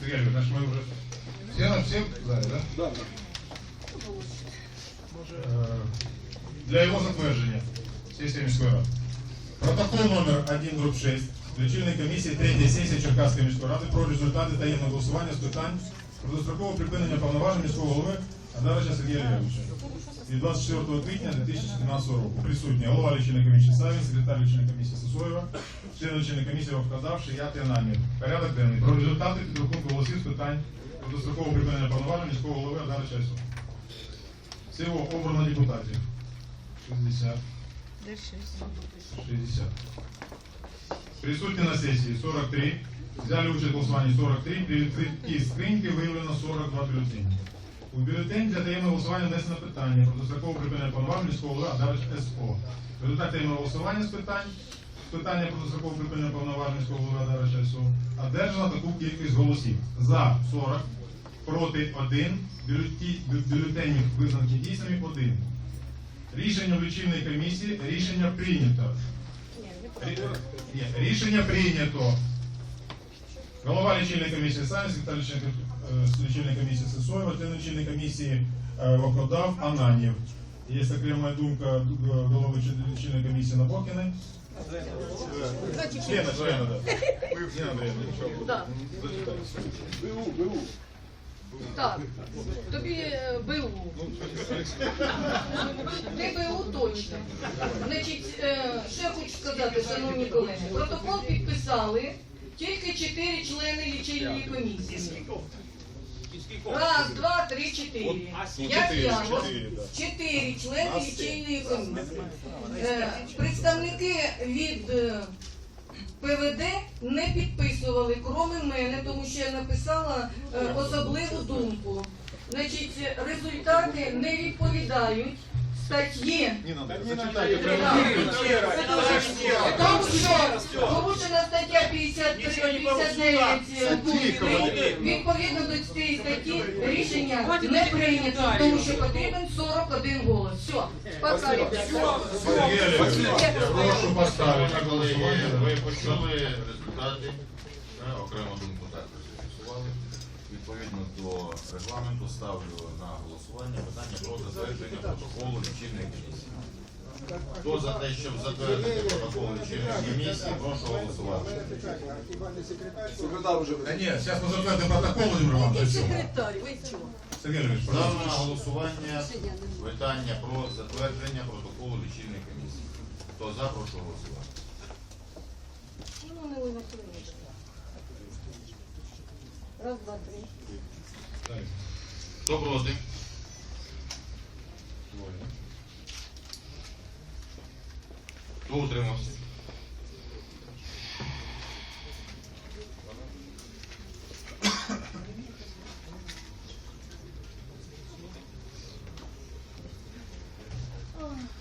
Сергей Ильич, значит, мы уже... Все, на- все в зале, да? Да. Е, Для його затвердження сесії міської ради. Протокол номер 1 груп 6 лічильної комісії 3 сесії Черкаської міської ради про результати таємного голосування з питань про дострокове припинення повноважень міського голови Адарича Сергія Леонідовича від 24 квітня 2017 року. Присутні голова лічильної комісії Савін, секретар лічильної комісії Сосоєва, лічильної комісії Вовкадав, Шият і Ананів. Порядок денний. Про результати підрахунку голосів з питань про дострокове припинення повноважень міського голови Адарича СО. Всього обрано депутатів. 60. 60. Присутні на сесії 43. Взяли участь в голосуванні 43. При відкритті скриньки виявлено 42 бюлетені. У бюлетень для таємного голосування внесено питання про дострокове припинення повноважень міського голови Адарич СО. В результаті таємного голосування з питань питання про припинення повноважень голови Адарича СО таку кількість голосів. За 40, проти 1, бюлеті- бю- бюлетенів визнані дійсними 1. Рішення лічильної комісії, рішення прийнято. Рішення прийнято. Голова лічильної комісії Сані, секретар е, лічильної комісії Сесоєва, член лічильної комісії е, Вокодав, Ананів. Є окрема думка е, голови лічильної комісії Набокіної. Члена, члена, да. Що? Да. БУ, БУ. Так, тобі е, БУ. Не БУ точно. Значить, е, ще хочу сказати, шановні колеги, протокол підписали тільки чотири члени лічильної комісії. Раз, два, три, чотири. Я я. Чотири члени лічильної комісії. Е, Представники від е, ПВД не підписували, кроме мене, тому що я написала е, особливу думку. Значить, результати не відповідають статті. Зачитайте. Тому що порушена стаття 53, 59 пункт 3. Відповідно до цієї статті рішення не прийнято, тому що потрібен 41 голос. Все, пока, ребята. Прошу поставити на голосування. ви почули результати, окрему думку також зафіксували. Відповідно до регламенту ставлю на голосування затвердження протоколу лічильної комісії. Хто за те, щоб затвердити протокол лічильної комісії, прошу голосувати. Секретар уже Та ні, зараз ми затвердимо протокол, і все. Секретарь, ви чого? Ставлю на пожалуйста. голосування питання про затвердження протоколу лічильної комісії. Хто за, прошу голосувати. Ну, не виносили. Раз, два, три. Хто проти? Хто утримався?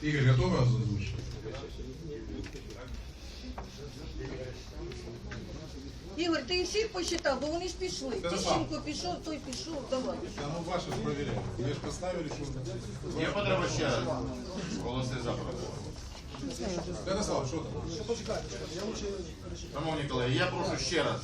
Игорь, готовы озвучить? Ігор, ти всіх посчитав, бо вони ж пішли. Тищенко пішов, той пішов, давай. Да ну ваши же проверяют. Вы же поставили, что... Є потреба ще. Голоси за протокол. що там? Шановні колеги, я прошу ще раз